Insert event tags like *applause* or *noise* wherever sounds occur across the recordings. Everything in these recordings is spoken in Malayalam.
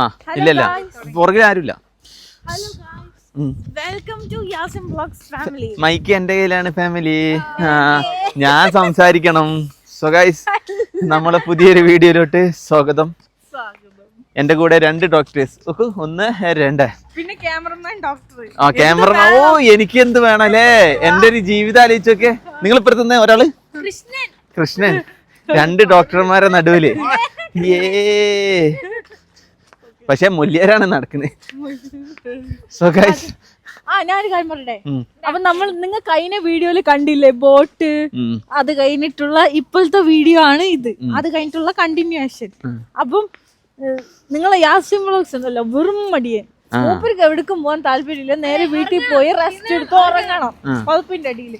ആ ഇല്ല ഇല്ല പുറകിൽ ആരുമില്ല. Welcome to Yasim family mike എന്റെ കയ്യിലാണ് ഫാമിലി ഞാൻ സംസാരിക്കണം. സോ ഗൈസ് നമ്മളെ പുതിയൊരു വീഡിയോയിലോട്ട് സ്വാഗതം. എന്റെ കൂടെ രണ്ട് ഡോക്ടേഴ്സ് ഒന്ന് രണ്ട്. പിന്നെ ക്യാമറമാൻ ഡോക്ടർ ആ ക്യാമറ ഓ എനിക്ക് എന്ത് വേണല്ലേ എന്റെ ഒരു ജീവിതം ആലോചിച്ചൊക്കെ. നിങ്ങൾ ഇപ്പുറത്തുന്ന ഒരാൾ? കൃഷ്ണൻ. കൃഷ്ണൻ. രണ്ട് ഡോക്ടർമാരെ നടുവിൽ. *laughs* ഏ. പക്ഷെ മുല്യരാണ് നടക്കുന്നത് സോ ഗൈസ് ആ ഞാനൊരു കാര്യം പറയട്ടെ? അപ്പൊ നമ്മൾ നിങ്ങൾ കഴിഞ്ഞ വീഡിയോയിൽ കണ്ടില്ലേ ബോട്ട്? അത് കഴിഞ്ഞിട്ടുള്ള ഇപ്പോഴത്തെ വീഡിയോ ആണ് ഇത്. അത് കഴിഞ്ഞിട്ടുള്ള കണ്ടിന്യൂഷൻ അപ്പം ഏഹ്, നിങ്ങളെ യാസിം വ്ളോഗ്സ് ഉണ്ടല്ലോ വെറും മടിയൻ. മൂപ്പർക്ക് എവിടേക്കും പോകാൻ താല്പര്യമില്ല. നേരെ വീട്ടിൽ പോയി റെസ്റ്റ് എടുത്ത് ഉറങ്ങണം പതിപ്പിന്റെ അടിയിൽ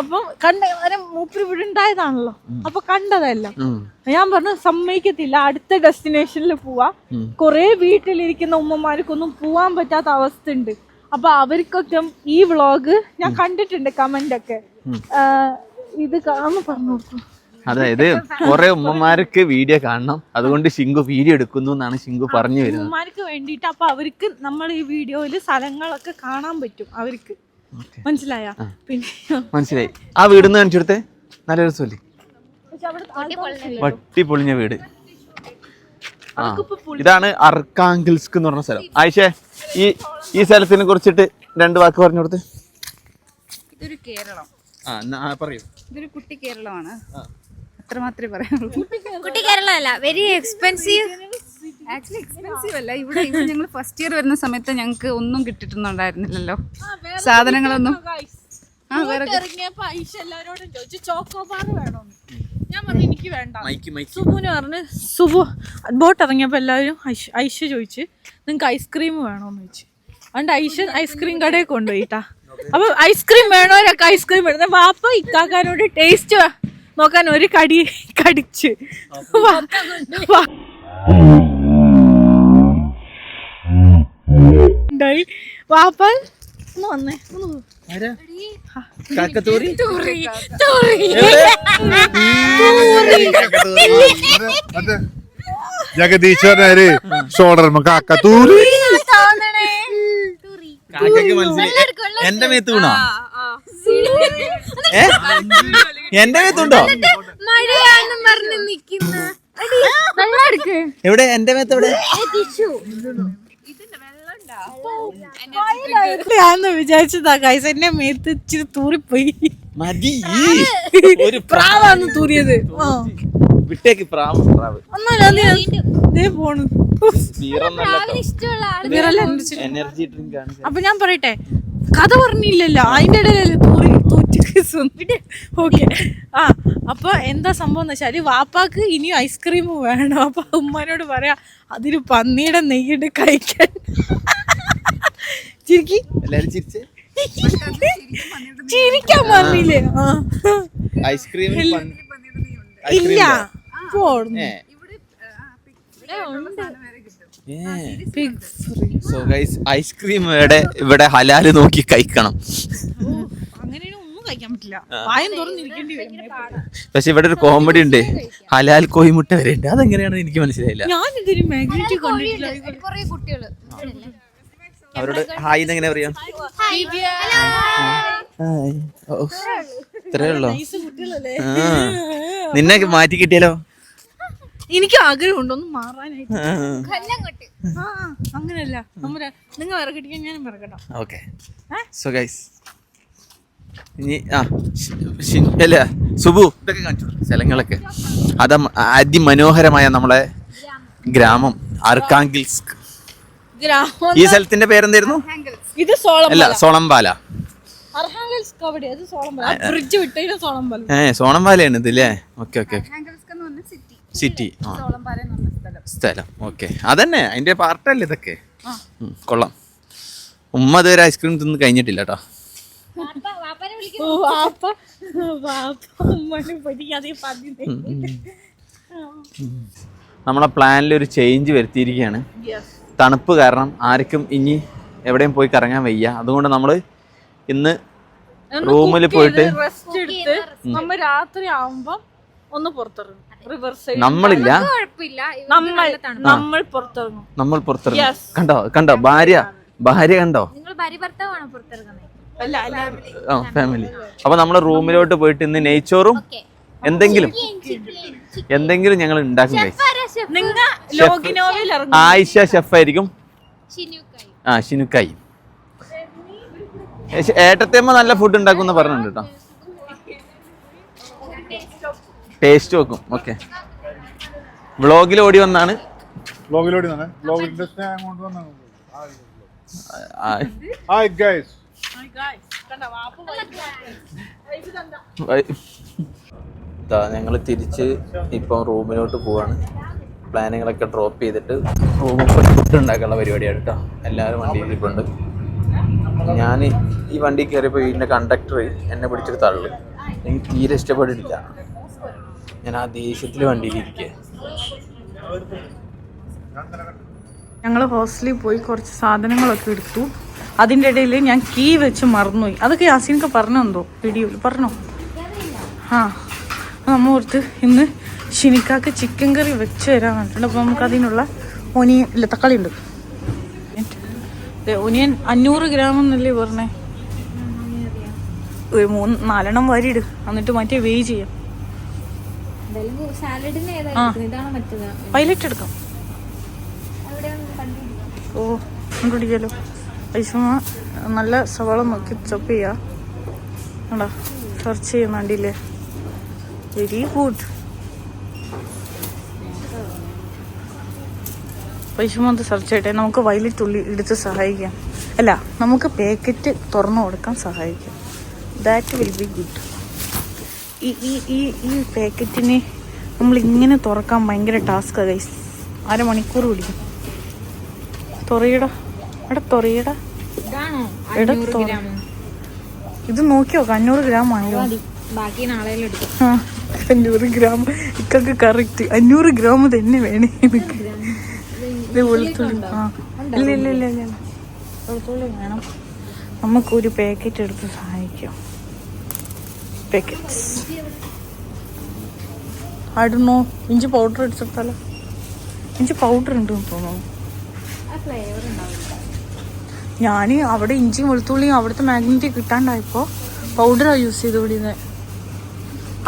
അപ്പം കണ്ട നേരം മൂപ്പര് ഇവിടെ ഉണ്ടായതാണല്ലോ. അപ്പൊ കണ്ടതല്ല. ഞാൻ പറഞ്ഞു സമ്മതിക്കത്തില്ല. അടുത്ത ഡെസ്റ്റിനേഷനിൽ പോവാ. കൊറേ വീട്ടിലിരിക്കുന്ന ഉമ്മമാർക്കൊന്നും പോവാൻ പറ്റാത്ത അവസ്ഥ ഉണ്ട് അപ്പൊ അവർക്കൊക്കെ ഈ വ്ളോഗ് ഞാൻ കണ്ടിട്ടുണ്ട് കമന്റ് ഒക്കെ. ഇത് കാണുമ്പോ പറഞ്ഞു കൊടുക്കും അതായത് കുറെ ഉമ്മമാർക്ക് വീഡിയോ കാണണം. അതുകൊണ്ട് ശിങ്കു വീഡിയോ എടുക്കുന്നു എന്നാണ് ശിങ്കു പറഞ്ഞു വരുന്നത്. ഉമ്മമാർക്ക് വേണ്ടിട്ട് അപ്പൊ അവർക്ക് നമ്മൾ ഈ വീഡിയോയിൽ സ്ഥലങ്ങളൊക്കെ കാണാൻ പറ്റും അവർക്ക്. മനസ്സിലായ? പിന്നെ മനസ്സിലായി. ആ വീട് കാണിച്ചു കൊടുത്തേ. നല്ല രസമല്ലേ? വട്ടി പൊളിഞ്ഞ വീട്. ആ. ഇതാണ് അർക്കാങ്കിൾസ്ക് എന്ന് പറഞ്ഞ സ്ഥലം. ആയിഷേ ഈ ഈ സ്ഥലത്തിനെ കുറിച്ചിട്ട് രണ്ട് വാക്ക് പറഞ്ഞു കൊടുത്ത്. ഇതൊരു കേരളം. ആ, പറയൂ. ഇതൊരു കുട്ടി കേരളമാണ്. അത്ര മാത്രമേ പറയാനുള്ളൂ കുട്ടി കേരളമല്ല വെരി എക്സ്പെൻസീവ് ആക്ച്വലി എക്സ്പെൻസീവ് അല്ല. ഇവിടെ ഇവിടെ ഞങ്ങൾ ഫസ്റ്റ് ഇയർ വരുന്ന സമയത്ത് ഞങ്ങൾക്ക് ഒന്നും കിട്ടിയിട്ടുണ്ടായിരുന്നില്ലല്ലോ സാധനങ്ങളൊന്നും. ആ വേറെ ഇറങ്ങിയപ്പോ ഐഷ എല്ലാരോടും ചോദിച്ചു ചോക്കോബാർ വേണോന്ന് ഞാൻ പറഞ്ഞു എനിക്ക് വേണ്ട. സുബുന് പറഞ്ഞ് സുബു ബോട്ട് ഇറങ്ങിയപ്പോൾ എല്ലാവരും ഐഷ ഐഷ ചോദിച്ച് നിങ്ങൾക്ക് ഐസ്ക്രീം വേണോന്ന് ചോദിച്ചു. അതുകൊണ്ട് ഐഷ ഐസ്ക്രീം കടയിൽ കൊണ്ടുപോയിട്ടാ. അപ്പൊ ഐസ്ക്രീം വേണോരൊക്കെ ഐസ്ക്രീം വേണം വാപ്പ ഇക്കാക്കാനോട് ടേസ്റ്റ് നോക്കാൻ ഒരു കടി കടിച്ച്. ഉണ്ടായി. വാപ്പ ഒന്ന് വന്നേ. ഒന്ന് കാക്കത്തൂരി എന്റെ വീണോ? ഏ എന്റെ മേത്തുണ്ടോ? മഴയാണെന്നും പറഞ്ഞ് നിക്കുന്ന എവിടെ? എന്റെ മേത്ത് എവിടെ? ഞാന്ന് വിചാരിച്ചതാ. കൈസന്റെ എന്നെ മേത്ത് ഇച്ചിരി തൂറിപ്പോയി. മതി. ഒരു പ്രാവാന്ന് തൂറിയത്. വിട്ടേക്ക് പ്രാവ് പ്രാവ്. പോണു. എനർജി ഡ്രിങ്ക് ആണ്. അപ്പൊ ഞാൻ പറയട്ടെ? കഥ പറഞ്ഞില്ലല്ലോ. അതിന്റെ ഇടയിലല്ലേ തൂറി തൂറ്റി ഓക്കെ. ആ അപ്പൊ എന്താ സംഭവം എന്ന് വെച്ചാൽ വാപ്പാക്ക് ഇനിയും ഐസ്ക്രീം വേണം. അപ്പൊ ഉമ്മാനോട് പറയാ അതിന് പന്നിയുടെ നെയ്യിട്ട് കഴിക്കാൻ. ചിരിക്കി. ചിരിക്കാൻ പറഞ്ഞില്ലേ? ആ. ഐസ്ക്രീം ഇല്ല. പോടുന്നു. free. So guys ice cream ഇവിടെ ഇവിടെ ഹലാൽ നോക്കി കഴിക്കണം. അങ്ങനെയൊന്നും ഒന്നും കഴിക്കാൻ പറ്റില്ല. വായം തുറന്നിരിക്കേണ്ടി വരും. പക്ഷെ ഇവിടെ ഒരു കോമഡി ഉണ്ട്. ഹലാൽ കോയിമുട്ട വരെ ഉണ്ട് അതെങ്ങനെയാണെന്ന് എനിക്ക് മനസ്സിലായില്ല. ഞാൻ ഇതിന് മാഗ്നറ്റ് കണ്ടിട്ടില്ല കൊറേ കുട്ടികൾ. അവരോട് ഹായ് എന്നെങ്ങനെ പറയാം ഇത്രേ ഉള്ളോ? കുട്ടികളല്ലേ? നിന്നെ മാറ്റി കിട്ടിയാലോ? എനിക്ക് ആഗ്രഹമുണ്ട് ഒന്ന് മാറാനായിട്ട്. ആ. അങ്ങനല്ല നമ്മുടെ നിങ്ങൾ വിറകടിക്കാൻ ഞാൻ വിറകട്ടോ ഓക്കെ. സോ ഗൈസ് ഇനി ആ അല്ല സുബു ഇതൊക്കെ കാണിച്ചു സ്ഥലങ്ങളൊക്കെ. അത് അതിമനോഹരമായ നമ്മളെ ഗ്രാമം അർക്കാങ്കിൽസ്ക്. ഈ സ്ഥലത്തിന്റെ പേരെന്തായിരുന്നു? ഇത് സോളം അല്ല സോളംബല ഫ്രിഡ്ജ് വിട്ടതിന് സോളംബല ഏ സോളംപാലയാണ് ഇത് അല്ലേ? Okay okay city. ആ. സ്ഥലം സ്ഥലം ഓക്കെ. അതന്നെ അതിന്റെ പാർട്ടല്ലേ ഇതൊക്കെ? ഉം, കൊള്ളാം. ഉമ്മ ഇതുവരെ ഐസ്ക്രീം തിന്ന് കഴിഞ്ഞിട്ടില്ല കേട്ടോ വാപ്പ വാപ്പ. ഉമ്മനെ പഠിക്കാതെ പറഞ്ഞു നമ്മളെ പ്ലാനിൽ ഒരു ചേഞ്ച് വരുത്തിയിരിക്കുകയാണ് തണുപ്പ് കാരണം ആർക്കും ഇനി എവിടെയും പോയി കറങ്ങാൻ വയ്യ. അതുകൊണ്ട് നമ്മൾ ഇന്ന് റൂമിൽ പോയിട്ട് റെസ്റ്റ് എടുത്ത് നമ്മ രാത്രി ആവുമ്പോ ഒന്ന് പുറത്തിറങ്ങും. നമ്മളില്ല. നമ്മൾ നമ്മൾ പുറത്തിറങ്ങും. നമ്മൾ പുറത്തിറങ്ങും. Yes. കണ്ടോ? കണ്ടോ? ഭാര്യ. ഭാര്യ കണ്ടോ? ഫാമിലി അപ്പൊ നമ്മൾ റൂമിലോട്ട് പോയിട്ട് ഇന്ന് നെയ്ച്ചോറും എന്തെങ്കിലും എന്തെങ്കിലും ഞങ്ങൾ ഉണ്ടാക്കും ആയിഷ ഷെഫായിരിക്കും. ആ ഷിനുക്കായി ഏട്ടത്തേമ്മ നല്ല ഫുഡ് ഉണ്ടാക്കും പറഞ്ഞിട്ടുണ്ട് കേട്ടോ. ടേസ്റ്റ് വെക്കും ഓക്കെ. വ്ളോഗിൽ ഓടി വന്നാണ്. അങ്ങോട്ട് വന്നാണ് ഹായ് ഗൈസ് ഞങ്ങൾ തിരിച്ച് ഇപ്പം റൂമിലോട്ട് പോവാണ്. പ്ലാനുകളൊക്കെ ഡ്രോപ്പ് ചെയ്തിട്ട് റൂമിൽ പോയി ഫുഡ് ഉണ്ടാക്കാനുള്ള പരിപാടിയാണ് കേട്ടോ എല്ലാവരും വണ്ടിയിൽ ഞാൻ ഈ വണ്ടി കയറിയപ്പോൾ ഇതിന്റെ കണ്ടക്ടർ എന്നെ പിടിച്ചിട്ട് തള്ളു. എനിക്ക് തീരെ ഇഷ്ടപ്പെട്ടിട്ടില്ല ഞാൻ ആ ദേഷ്യത്തിൽ വണ്ടിയിലിരിക്കുക ഞങ്ങൾ ഹോസ്റ്റലിൽ പോയി കുറച്ച് സാധനങ്ങളൊക്കെ എടുത്തു. അതിന്റെ ഇടയിൽ ഞാൻ കീ വെച്ച് മറന്നുപോയി. അതൊക്കെ യാസീനൊക്കെ പറഞ്ഞെന്തോ വീഡിയോയിൽ പറഞ്ഞോ? ആ നമ്മ ഓർത്ത് ഇന്ന് ഷിനിക്കാക്ക് ചിക്കൻ കറി വെച്ച് തരാൻ പറഞ്ഞിട്ടുണ്ട്. അപ്പോൾ നമുക്ക് അതിനുള്ള ഒനിയൻ ഇല്ല തക്കാളി ഉണ്ട്. ഒനിയൻ അഞ്ഞൂറ് ഗ്രാം എന്നല്ലേ പറഞ്ഞേ? ഒരു മൂന്ന് നാലെണ്ണം വരിയിട്. എന്നിട്ട് മറ്റേ വേ ചെയ്യാം. പൈലറ്റ് എടുക്കാം. ഓ കണ്ടുപിടിക്കാലോ. പൈസ നല്ല സവാള നോക്കി ചപ്പ് ചെയ്യാ. കണ്ടാ സെർച്ച് ചെയ്യുന്നുണ്ടില്ലേ വെരി ഗുഡ് പൈസമന്ത് സെർച്ച് ചെയ്യട്ടെ. നമുക്ക് വയലറ്റ് ഉള്ളി എടുത്ത് സഹായിക്കാം. അല്ല നമുക്ക് പാക്കറ്റ് തുറന്നു കൊടുക്കാൻ സഹായിക്കാം. ദാറ്റ് വിൽ ബി ഗുഡ് ഈ ഈ ഈ ഈ പാക്കറ്റിനെ നമ്മൾ ഇങ്ങനെ തുറക്കാൻ ഭയങ്കര ടാസ്ക്കാണ് ഗൈസ് അരമണിക്കൂർ പിടിക്കും. തൊറയിട. എടാ തൊറയിട. എടാ ഇത് നോക്കിയോ? നോക്കാം അഞ്ഞൂറ് ഗ്രാം ആണല്ലോ ബാക്കി നാളെ എടുക്കും. ആ അഞ്ഞൂറ് ഗ്രാം ഇക്കൊക്കെ കറക്റ്റ് അഞ്ഞൂറ് ഗ്രാം തന്നെ വേണേ എനിക്ക്. ഇത് വെളുത്തുള്ളി ആ. ഇല്ല ഇല്ല ഇല്ല ഇല്ല. വെളുത്തുള്ളി വേണം. നമുക്കൊരു പാക്കറ്റ് എടുത്ത് സഹായിക്കാം. പാക്കറ്റ്സ് ആടുന്നോ ഇഞ്ചി പൗഡർ എടുത്തെടുത്താലോ ഇഞ്ചി പൗഡർ ഉണ്ട് തോന്നുന്നു. ഞാൻ അവിടെ ഇഞ്ചിയും വെളുത്തുള്ളിയും അവിടുത്തെ മാഗ്നറ്റ് കിട്ടാണ്ടായപ്പോൾ പൗഡറാണ് യൂസ് ചെയ്ത് വിടുന്നത്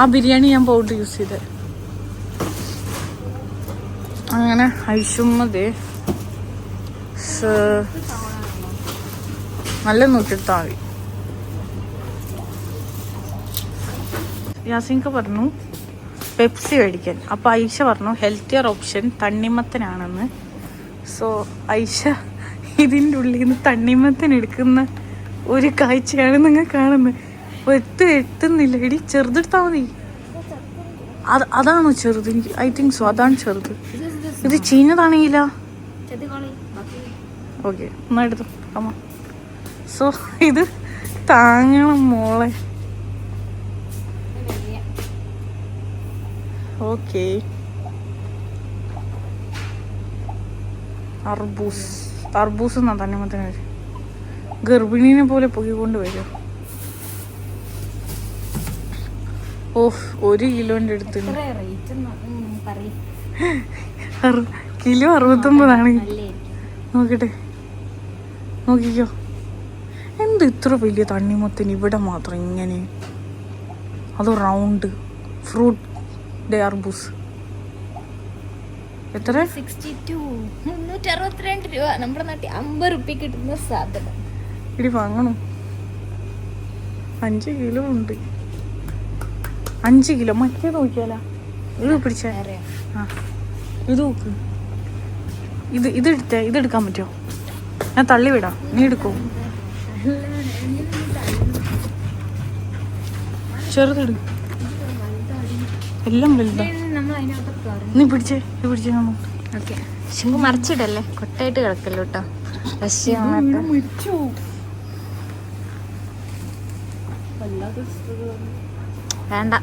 ആ ബിരിയാണി ഞാൻ പൗഡർ യൂസ് ചെയ്ത്. അങ്ങനെ ഐഷുമ്മതേ നല്ല നോക്കിയെടുത്താൽ മതി യാസിൻക്ക് പറഞ്ഞു പെപ്സി മേടിക്കാൻ. അപ്പോൾ ഐഷ പറഞ്ഞു ഹെൽത്തിയർ ഓപ്ഷൻ തണ്ണിമത്തനാണെന്ന്. സോ ഐഷ ഇതിന്റെ ഉള്ളിൽ നിന്ന് തണ്ണിമത്തൻ എടുക്കുന്ന ഒരു കാഴ്ചയാണ് നിങ്ങൾ കാണുന്നത്. എത്ത് എത്തുന്നില്ല. എടി ചെറുതെടുത്താൽ മതി. അത് അതാണോ ചെറുത്? എനിക്ക് ഐ തിങ്ക് സോ അതാണ് ചെറുത്. ഇത് ചീഞ്ഞതാണെങ്കില? ഓക്കെ എന്നാ എടുത്തു. അമ്മ സോ ഇത് താങ്ങണം മോളെ. ഓക്കെ അർബൂസ് അർബൂസ് എന്നാ തന്നെ മത്തിന് ഗർഭിണീനെ പോലെ പൊക്കിക്കൊണ്ട് വരും. ഓഹ് ഒരു കിലോന്റെ അടുത്ത്. കിലോ അറുപത്തൊമ്പതാണ്. നോക്കട്ടെ. നോക്കിക്കോ. എന്ത് ഇത്ര വലിയ തണ്ണിമത്തിന് ഇവിടെ മാത്രം ഇങ്ങനെ? അത് റൗണ്ട് ഫ്രൂട്ട് ഡേ അർബൂസ്. എത്ര? Sixty two. മുന്നൂറ്റി അറുപത്തിരണ്ട് രൂപ. നമ്മുടെ നാട്ടിൽ അമ്പത് റുപ്യ കിട്ടുന്ന സാധനം. ഇടി വാങ്ങണം? അഞ്ച് കിലോ ഉണ്ട്. അഞ്ച് കിലോ. മറ്റേ നോക്കിയാലാ? ഇത് പിടിച്ച. ആ ഇത് നോക്ക്. ഇത് ഇത് എടുത്തേ ഇത് എടുക്കാൻ പറ്റുമോ? ഞാൻ തള്ളി വിടാം. നീ എടുക്കോ. ചെറുതെടു. എല്ലാം വലുതാ. നീ പിടിച്ചേ നീ പിടിച്ചേ നമ്മൾ ഓക്കെ. ശിമ്പ് മറിച്ചിടല്ലേ? കൊട്ടായിട്ട് കിടക്കല്ലോ കേട്ടോ. പക്ഷേ വേണ്ട.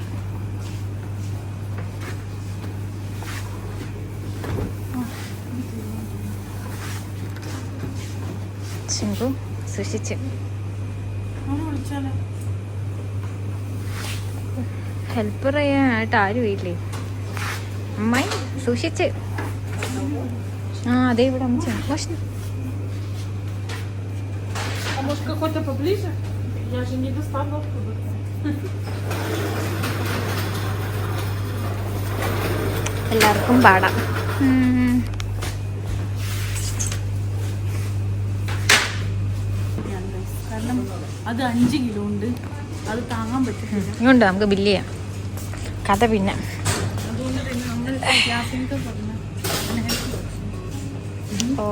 ശിമ്പു സൂക്ഷിച്ച്. ഹെൽപ്പ് ചെയ്യാനായിട്ട് ആരും ഇല്ലേ അമ്മായി സൂക്ഷിച്ച് ആ അതെ ഇവിടെ അമ്മച്ചി മോശം А может какой-то поближе? Я же не достану оттуда. എല്ലാവർക്കും പാടാം ഉം. കാരണം അത് അഞ്ച് കിലോ ഉണ്ട് അത് താങ്ങാൻ പറ്റില്ല ഇങ്ങോട്ട് നമുക്ക് ബില്ല് ചെയ്യാം കഥ പിന്നെ. ഓ.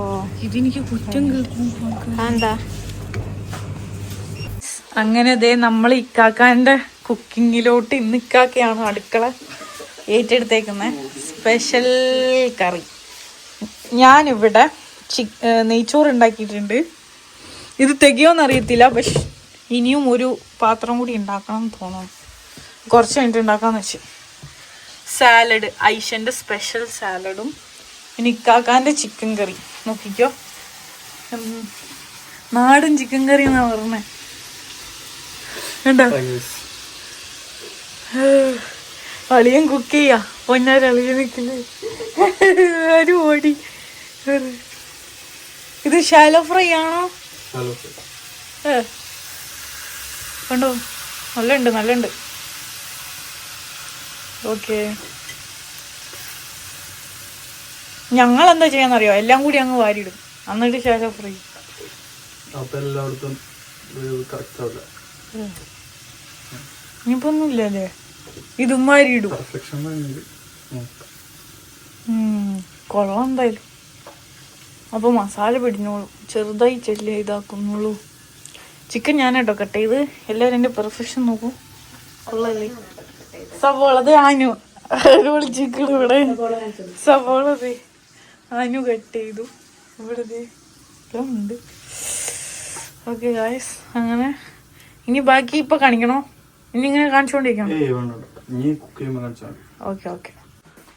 ഇതെനിക്ക് കുറ്റം എന്താ അങ്ങനെ ദേ നമ്മൾ ഇക്കാക്കാന്റെ കുക്കിങ്ങിലോട്ട് ഇന്ന് ഇക്കാക്കയാണ് അടുക്കള ഏറ്റെടുത്തേക്കുന്നത് സ്പെഷ്യൽ കറി. ഞാനിവിടെ ചി നെയ്ച്ചോറ് ഉണ്ടാക്കിയിട്ടുണ്ട് ഇത് തികയോന്നറിയത്തില്ല പക്ഷെ ഇനിയും ഒരു പാത്രം കൂടി ഉണ്ടാക്കണം എന്ന് തോന്നുന്നു. കുറച്ച് കഴിഞ്ഞിട്ട് ഉണ്ടാക്കാന്ന് വെച്ച്. സാലഡ് ഐഷന്റെ സ്പെഷ്യൽ സാലഡും പിന്നെ ഇക്കാക്കാന്റെ ചിക്കൻ കറി നോക്കിക്കോ. നാടൻ ചിക്കൻ കറി എന്നാ പറഞ്ഞേ. *sighs* അളിയൻ കുക്ക് ചെയ്യാ. പൊന്നാര അളിയൻ നിൽക്കില്ലേ ആരും ഓടി. ഇത് ഷാലോ ഫ്രൈ ആണോ? ഏ. കണ്ടോ. നല്ലുണ്ട് നല്ലുണ്ട്. ഓക്കെ. ഞങ്ങൾ എന്താ ചെയ്യാന്നറിയോ? എല്ലാം കൂടി അങ്ങ് വാരിയിടും. എന്നിട്ട് ശേഷം ഫ്രീ അപ്പൊ എല്ലായിടത്തും കറക്റ്റ് ആവില്ല. ഇനിയിപ്പോ ഒന്നുമില്ലല്ലേ ഇതും വാരിയിടും. കൊള്ളാം എന്തായാലും. അപ്പൊ മസാല പിടിഞ്ഞോളൂ. ചെറുതായി ചെല്ലി ഇതാക്കുന്നുള്ളൂ. ചിക്കൻ ഞാൻ കേട്ടോ കട്ട് ചെയ്ത്. എല്ലാവരും എന്റെ പെർഫെക്ഷൻ നോക്കൂ. കൊള്ളല്ലേ? സവോള അത് ആനു ചിക്കൻ ഇവിടെ. സവോളതെ ആനു കട്ട് ചെയ്തു. ഇവിടെ ഉണ്ട്. ഓക്കെ ഗായ്സ് അങ്ങനെ. ഇനി ബാക്കി ഇപ്പൊ കാണിക്കണോ? ഇനി ഇങ്ങനെ കാണിച്ചോണ്ടിരിക്കണം? ഓക്കെ ഓക്കെ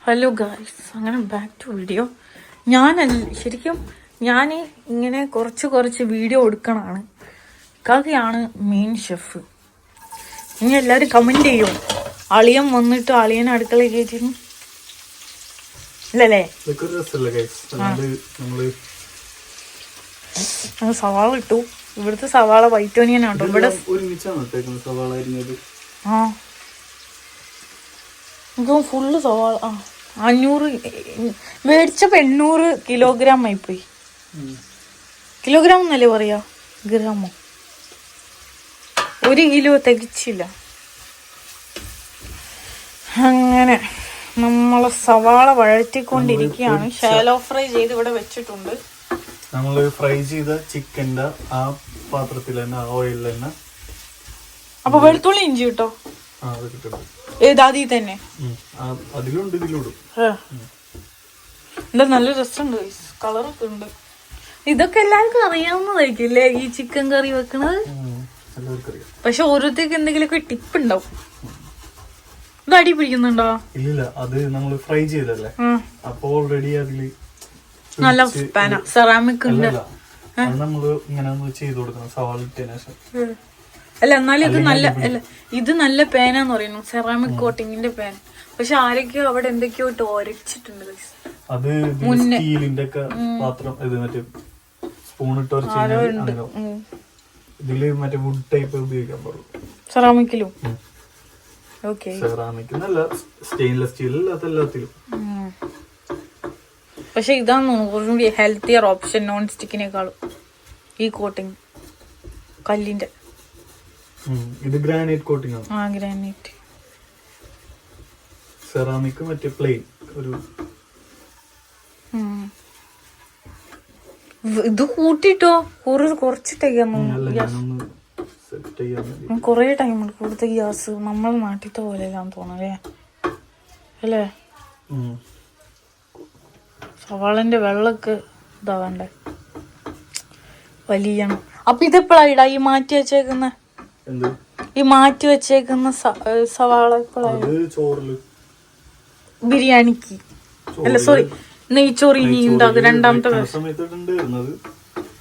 ഹലോ ഗായ്സ് അങ്ങനെ ബാക്ക് ടു വീഡിയോ ഞാനല്ല ശരിക്കും ഞാൻ ഇങ്ങനെ കുറച്ച് കുറച്ച് വീഡിയോ എടുക്കണതാണ് കഥയാണ് മെയിൻ ഷെഫ് ഇനി എല്ലാവരും കമന്റ് ചെയ്യും? അളിയൻ വന്നിട്ട് അളിയൻ അടുക്കള ഇല്ലല്ലേ? അല്ലാണ്ട് സവാള ഇട്ടു. ഇവിടുത്തെ സവാള വൈറ്റ് ഓണിയൻ ആട്ടോ ഇവിടെ ആ. ഫുള്ള് സവാള. ആ അഞ്ഞൂറ് മേടിച്ചപ്പോൾ എണ്ണൂറ് കിലോഗ്രാം ആയിപ്പോയി. കിലോഗ്രാം എന്നല്ലേ പറയാ? ഗ്രാമോ? ഒരു കിലോ തികച്ചില്ല. അങ്ങനെ നമ്മൾ സവാള വഴറ്റിക്കൊണ്ടിരിക്കുകയാണ്. ഷാലോ ഫ്രൈ ചെയ്ത് ഇവിടെ വെച്ചിട്ടുണ്ട്. നമ്മൾ ഫ്രൈ ചെയ്ത ചിക്കന്റെ ആ പാത്രത്തിൽ തന്നെ ആ ഓയിലിൽ തന്നെ അപ്പൊ വെളുത്തുള്ളി ഇഞ്ചി കിട്ടോ തന്നെ? അതിലുണ്ട് ഇതിലുണ്ട് എന്താ നല്ല രസമുണ്ട് കളറൊക്കെ ഉണ്ട്. ഇതൊക്കെ എല്ലാവർക്കും അറിയാവുന്നതായിരിക്കില്ലേ ഈ ചിക്കൻ കറി വെക്കണത്? പക്ഷെ ഓരോരുത്തർക്ക് എന്തെങ്കിലുമൊക്കെ ടിപ്പ് ഉണ്ടാവും. ഇത് അടി പിടിക്കുന്നുണ്ടോ? ഇല്ല അത് നമ്മൾ ഫ്രൈ ചെയ്തല്ലേ. അപ്പൊ ഓൾറെഡി അതിൽ നല്ല പാന സെറാമിക് ഉണ്ട്. നമ്മൾ ഇങ്ങനെ ചെയ്ത് കൊടുക്കണം സവാള ഇട്ടതിന് ശേഷം. അല്ല എന്നാലും ഇത് നല്ല അല്ല ഇത് നല്ല പേനാന്ന് പറയുന്നു സെറാമിക് കോട്ടിങ്ങിന്റെ പേന. പക്ഷെ ആരൊക്കെയോ അവിടെ എന്തൊക്കെയോ ഇട്ട് ഒരച്ചിട്ടുണ്ട് അത് സ്റ്റീലിന്റെ ഒക്കെ പാത്രം ഇത് മറ്റേ സ്പൂൺ ഇട്ട് ഇതിൽ മറ്റേ വുഡ് ടൈപ്പ് ഉപയോഗിക്കാൻ പാടുള്ളൂ. സെറാമിക്കിലും സെറാമിക് എന്നല്ല സ്റ്റെയിൻലെസ് സ്റ്റീൽ അല്ലാത്ത എല്ലാത്തിലും. പക്ഷെ ഇതാണ് കുറച്ചും കൂടി ഹെൽത്തിയർ ഓപ്ഷൻ നോൺ സ്റ്റിക്കിനേക്കാളും ഈ കോട്ടിങ് കല്ലിന്റെ ഇത് ഗ്രാനൈറ്റ് കോട്ടിംഗ് ആണ്. ആ ഗ്രാനൈറ്റ് സെറാമിക് മറ്റേ പ്ലെയിൻ ഒരു ഇത് കൂട്ടിട്ടോ? കുറേ കുറച്ചിട്ടേക്കാന്ന് കുറേ ടൈം എടുക്കും ഇവിടുത്തെ ഗ്യാസ് നമ്മളെ നാട്ടിലത്തെ പോലെയല്ലാന്ന് തോന്നലേ അല്ലേ? ഉം. സവാളന്റെ വെള്ളമൊക്കെ ഇതാവണ്ടേ വലിയണം അപ്പൊ ഇതെപ്പോഴാ ഇടാ? ഈ മാറ്റി വെച്ചേക്കുന്ന? ഈ മാറ്റി വെച്ചേക്കുന്ന സവാള എപ്പോഴാ അത് ചോറിൽ. ബിരിയാണിക്ക്. അല്ല സോറി നെയ്ച്ചോറ് ഇനി ഉണ്ടാകും രണ്ടാമത്തെ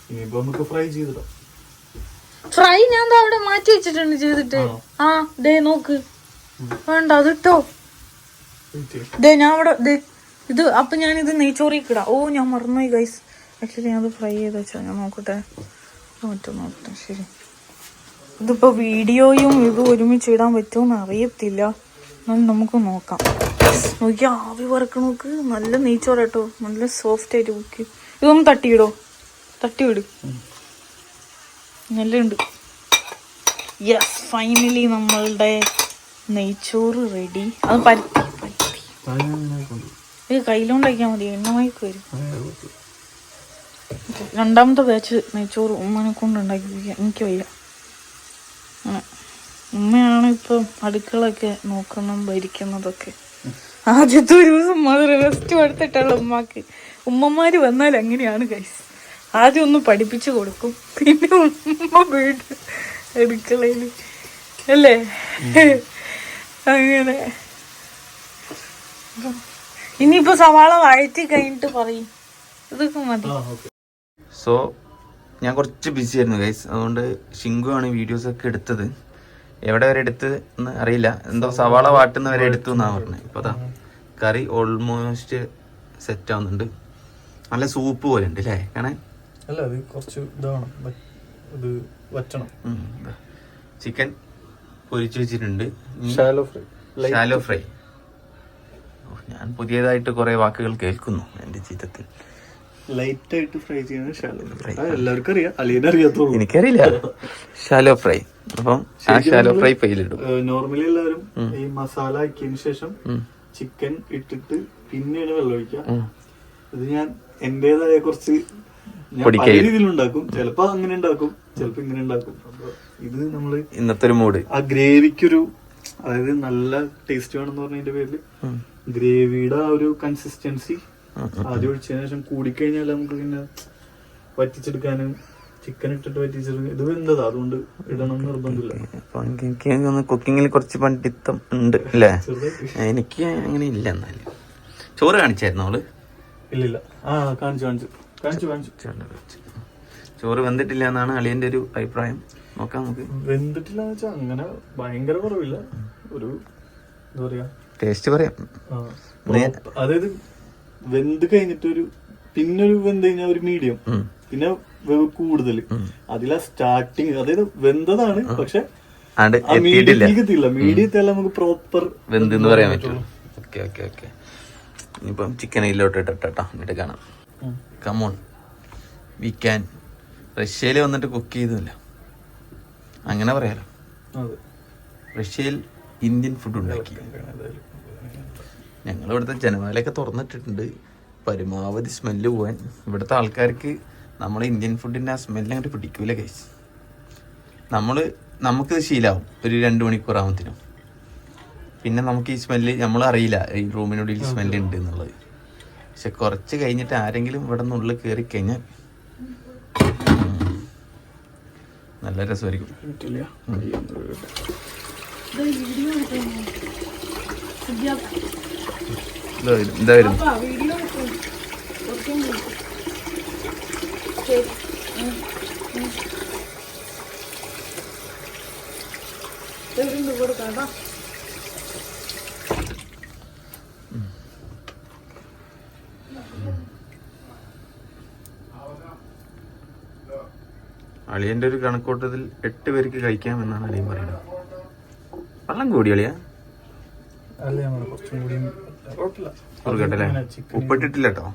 ഇനിയിപ്പോ നമുക്ക് ഫ്രൈ ചെയ്തിടാം. ഫ്രൈ ഞാൻ അവിടെ മാറ്റി വെച്ചിട്ടുണ്ട് ചെയ്തിട്ട്? ആ ദേ നോക്ക്. വേണ്ട അതിട്ടോ ദേ ഞാൻ അവിടെ ദേ ഇത് അപ്പൊ ഞാൻ ഇത് നെയ്ച്ചോറിക്ക് ഇടാം ഓ ഞാൻ മറന്നുപോയി ഗൈസ് ആക്ച്വലി ഞാൻ അത് ഫ്രൈ ചെയ്ത് വെച്ചാ ഞാൻ നോക്കട്ടെ. നോക്കട്ടെ നോക്കട്ടെ ശരി. ഇതിപ്പോ വീഡിയോയും ഇതും ഒരുമിച്ച് ഇടാൻ പറ്റുമെന്ന് അറിയത്തില്ല. എന്നാലും നമുക്ക് നോക്കാം. നോക്കി ആവി വറക്ക് നോക്ക്. നല്ല നെയ്ച്ചോറ് കേട്ടോ. നല്ല സോഫ്റ്റ് ആയിട്ട് കുക്ക് ഇതൊന്ന് തട്ടിയിടോ. തട്ടിവിടും. ഉണ്ട് യെസ് ഫൈനലി നമ്മളുടെ നെയ്ച്ചോറ് റെഡി അത് പരത്തി പരത്തി ഇത് മതി എണ്ണമയക്ക് വരും. രണ്ടാമത്തെ ബാച്ച് നെയ്ച്ചോറ് ഉമ്മനെ കൊണ്ട് ഉണ്ടാക്കിപ്പിക്കാൻ എനിക്ക് വയ്യ. ഉമ്മയാണ് ഇപ്പം അടുക്കളൊക്കെ നോക്കണം ഭരിക്കുന്നതൊക്കെ. ആദ്യത്തെ ഒരു ദിവസം മാത്രം റെസ്റ്റ് എടുത്തിട്ടുള്ള ഉമ്മാക്ക്. ഉമ്മമാര് വന്നാൽ അങ്ങനെയാണ് കൈസ് ആദ്യം ഒന്ന് പഠിപ്പിച്ചു കൊടുക്കും. പിന്നെ ഉമ്മ വീട് അടുക്കളയിൽ അല്ലേ? അങ്ങനെ. ഇനിയിപ്പോ സവാള വഴറ്റി കഴിഞ്ഞിട്ട് പറയും. ഇതൊക്കെ മതി. സോ ഞാൻ കുറച്ച് ബിസി ആയിരുന്നു ഗൈസ് അതുകൊണ്ട് ഷിങ്കു ആണ് വീഡിയോസ് ഒക്കെ എടുത്തത്. എവിടെ വരെ എടുത്ത് എന്ന് അറിയില്ല. എന്തോ സവാള വാട്ടുന്ന വരെ എടുത്തു എന്നാണ് പറഞ്ഞത് ഇപ്പൊ അതാ കറി ഓൾമോസ്റ്റ് സെറ്റ് ആവുന്നുണ്ട്. നല്ല സൂപ്പ് പോലെ ഉണ്ട് അല്ലേ കാണാൻ അല്ല അത് കുറച്ച് ഇതാണ് ഇത് വറ്റണം. ചിക്കൻ പൊരിച്ചു വെച്ചിട്ടുണ്ട്. ഷാലോ ഫ്രൈ ഷാലോ ഫ്രൈ ഞാൻ പുതിയതായിട്ട് കുറെ വാക്കുകൾ കേൾക്കുന്നു എന്റെ ജീവിതത്തിൽ. ലൈറ്റ് ആയിട്ട് ഫ്രൈ ചെയ്യുന്ന ഷാലോ ഫ്രൈ എല്ലാവർക്കും അറിയാം. അലീനെ എനിക്കറിയില്ല. ഷാലോ ഫ്രൈ അപ്പം ആ ഷാലോ ഫ്രൈ പൈലിടും നോർമലി എല്ലാവരും ഈ മസാല ആക്കിയതിനു ശേഷം ചിക്കൻ ഇട്ടിട്ട് പിന്നെയാണ് വെള്ളം ഒഴിക്കുക ഇത് ഞാൻ എന്റേതായ കുറച്ച്. രീതിയിലുണ്ടാക്കും. ചിലപ്പോ അങ്ങനെ ഉണ്ടാക്കും ചിലപ്പോ ഇങ്ങനെ ഉണ്ടാക്കും ഇത് നമ്മൾ ഇന്നത്തെ ഒരു മൂഡ്. ആ ഗ്രേവിക്കൊരു അതായത് നല്ല ടേസ്റ്റ് വേണമെന്ന് പറഞ്ഞതിന്റെ പേരിൽ ഗ്രേവിയുടെ ആ ഒരു കൺസിസ്റ്റൻസി ആദ്യം ഒഴിച്ചതിന് ശേഷം കൂടിക്കഴിഞ്ഞാൽ നമുക്ക് പിന്നെ വറ്റിച്ചെടുക്കാനും ചിക്കൻ ഇട്ടിട്ട് വറ്റിച്ചെടുക്കാൻ ഇത് വെന്തതാ. അതുകൊണ്ട് ഇടണം നിർബന്ധമില്ല. കുക്കിങ്ങിൽ കുറച്ച് പണ്ഡിത്തം ഉണ്ട് അല്ലേ എനിക്ക് അങ്ങനെ ഇല്ല എന്നാലും. ചോറ് കാണിച്ചായിരുന്നു അവൾ? ഇല്ലില്ല. ആ കാണിച്ചു കാണിച്ചു. ചോറ് വെന്തിട്ടില്ല എന്നാണ് അളിയന്റെ ഒരു അഭിപ്രായം. നോക്കാം നമുക്ക്. വെന്തിട്ടില്ല എന്ന് വെച്ചാൽ അങ്ങനെ ഭയങ്കര കുറവില്ല. ഒരു എന്താ പറയാ? ടേസ്റ്റ് പറയാം. അതായത് വെന്ത് കഴിഞ്ഞിട്ട് ഒരു പിന്നെ ഒരു വെന്ത് കഴിഞ്ഞാൽ ഒരു മീഡിയം പിന്നെ വേവ് കൂടുതൽ. അതിലാ സ്റ്റാർട്ടിങ് അതായത് വെന്തതാണ് പക്ഷെ എത്തിയിട്ടില്ല. മീഡിയത്തിൽ നമുക്ക് പ്രോപ്പർ വെന്ത് എന്ന് പറയാൻ പറ്റുള്ളൂ. Okay okay okay. ഇനിയിപ്പം ചിക്കൻ ഇതിലോട്ട് ഇട്ടിട്ടോ എന്നിട്ട് കാണാം. കമോൺ വി ക്യാൻ റഷ്യയിൽ വന്നിട്ട് കുക്ക് ചെയ്തില്ല. അങ്ങനെ പറയാലോ. റഷ്യയിൽ ഇന്ത്യൻ ഫുഡ് ഉണ്ടാക്കി. ഞങ്ങൾ ഇവിടുത്തെ ജനവാലയൊക്കെ തുറന്നിട്ടിട്ടുണ്ട്. പരമാവധി സ്മെല്ല് പോവാൻ. ഇവിടുത്തെ ആൾക്കാർക്ക് നമ്മൾ ഇന്ത്യൻ ഫുഡിന്റെ ആ സ്മെല്ല് അങ്ങോട്ട് പിടിക്കൂല കഴിച്ച് നമ്മൾ നമുക്കിത് ശീലാവും. ഒരു രണ്ട് മണിക്കൂർ ആകുമ്പത്തിനും പിന്നെ നമുക്ക് ഈ സ്മെല്ല് നമ്മൾ അറിയില്ല. ഈ റൂമിനുള്ളിൽ സ്മെല്ല് ഉണ്ട് എന്നുള്ളത്. പക്ഷെ കുറച്ച് കഴിഞ്ഞിട്ട് ആരെങ്കിലും ഇവിടെ നിന്ന് ഉള്ളിൽ കയറി കഴിഞ്ഞാൽ നല്ല രസമായിരിക്കും. ഇതാ അളിയന്റെ ഒരു കണക്കൂട്ടത്തിൽ എട്ട് പേർക്ക് കഴിക്കാം എന്നാണ് അളിയൻ പറയുന്നത്. വെള്ളം കൂടി അളിയാ. ഉപ്പിട്ടിട്ടില്ല കേട്ടോ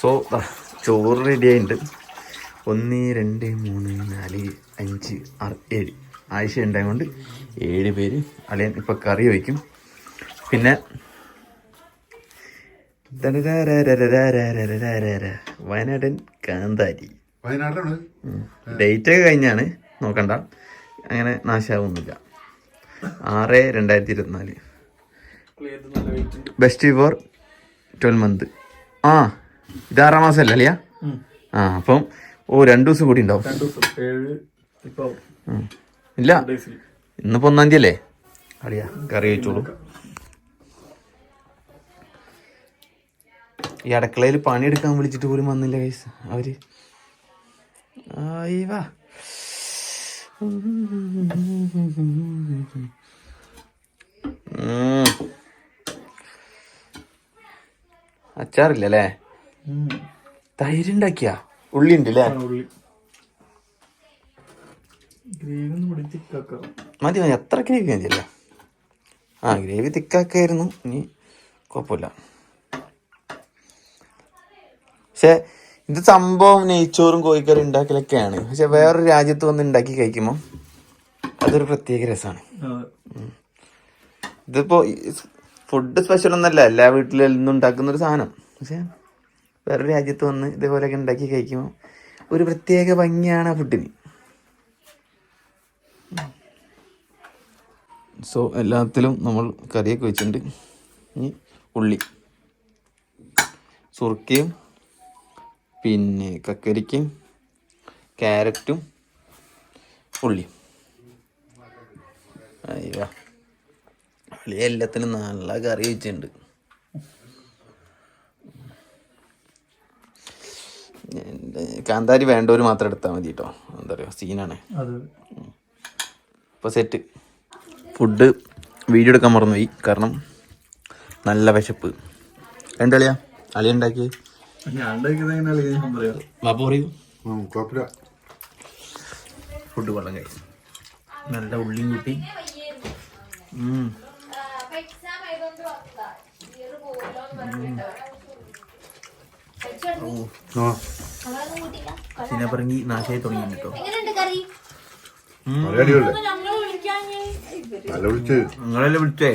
സോ ചോറ് റെഡി ആയിട്ടുണ്ട് ഒന്ന് രണ്ട് മൂന്ന് നാല് അഞ്ച് ആറ് ഏഴ്. ആഴ്ച ഉണ്ടായതുകൊണ്ട് ഏഴ് പേര് അളിയൻ ഇപ്പൊ കറി വയ്ക്കും. പിന്നെ വയനാടൻ കാന്താരി ഡേറ്റ് ഒക്കെ കഴിഞ്ഞാണ് നോക്കണ്ട അങ്ങനെ നാശാവൊന്നുമില്ല ആറ് രണ്ടായിരത്തി ഇരുപത്തിനാല് ബെസ്റ്റ് ഫോർ ട്വൽവ് മന്ത് ആ ഇത് ആറാം അല്ല അല്ലയാ ആ അപ്പം ഓ രണ്ടു ദിവസം കൂടി ഉണ്ടാവും ഇല്ല ഇന്നിപ്പോ ഒന്നാം തീയതി അല്ലേ അറിയാ കറി വെച്ചോളൂ ഈ അടുക്കളയിൽ പണിയെടുക്കാൻ വിളിച്ചിട്ട് പോലും വന്നില്ല ഗൈസ് അവർ. അച്ചാറില്ലല്ലേ. അച്ചാറില്ല അല്ലേ തൈര് ഉണ്ടാക്കിയ? ഉള്ളി ഉണ്ട് അല്ലേ മതി മതി. അത്ര ഗ്രേവി മതിയല്ലേ. ആ ഗ്രേവി തിക്കാക്കായിരുന്നു ഇനി കുഴപ്പമില്ല. പക്ഷെ ഇത് സംഭവം നെയ്ച്ചോറും കോഴിക്കറി ഉണ്ടാക്കലൊക്കെയാണ്. പക്ഷെ വേറൊരു രാജ്യത്ത് വന്ന് ഉണ്ടാക്കി കഴിക്കുമ്പോൾ അതൊരു പ്രത്യേക രസമാണ് ഇതിപ്പോ ഫുഡ് സ്പെഷ്യൽ ഒന്നല്ല എല്ലാ വീട്ടിലും ഉണ്ടാക്കുന്ന ഒരു സാധനം. പക്ഷെ വേറൊരു രാജ്യത്ത് വന്ന് ഇതേപോലെയൊക്കെ ഉണ്ടാക്കി കഴിക്കുമ്പോൾ ഒരു പ്രത്യേക ഭംഗിയാണ് ആ ഫുഡിന്. സോ എല്ലാത്തിലും നമ്മൾ കറിയൊക്കെ വെച്ചിട്ടുണ്ട്. ഇനി ഉള്ളി സുർക്കയും പിന്നെ കക്കരിക്കയും ക്യാരറ്റും ഉള്ളിയും അയ്യോ. ഉള്ളി എല്ലാത്തിനും നല്ല കറി വെച്ചിട്ടുണ്ട്. കാന്താരി വേണ്ടവർ മാത്രം എടുത്താൽ മതി കേട്ടോ എന്താ പറയുക സീനാണ്. അപ്പോൾ സെറ്റ് ഫുഡ് വീഡിയോ എടുക്കാൻ മറന്നുപോയി. കാരണം നല്ല വിശപ്പ്. എന്താ അളിയാ? അളി ഉണ്ടാക്കിയത് എങ്ങനെയാ ഞാൻ പറയാം വാപ്പ പറയൂ. കുഴപ്പമില്ല. ഫുഡ് കൊള്ളാൻ കഴിച്ചു നല്ല ഉള്ളിയും കൂട്ടി. പറഞ്ഞി നാശമായി തുടങ്ങി കേട്ടോ. നിങ്ങളല്ലേ വിളിച്ചേ?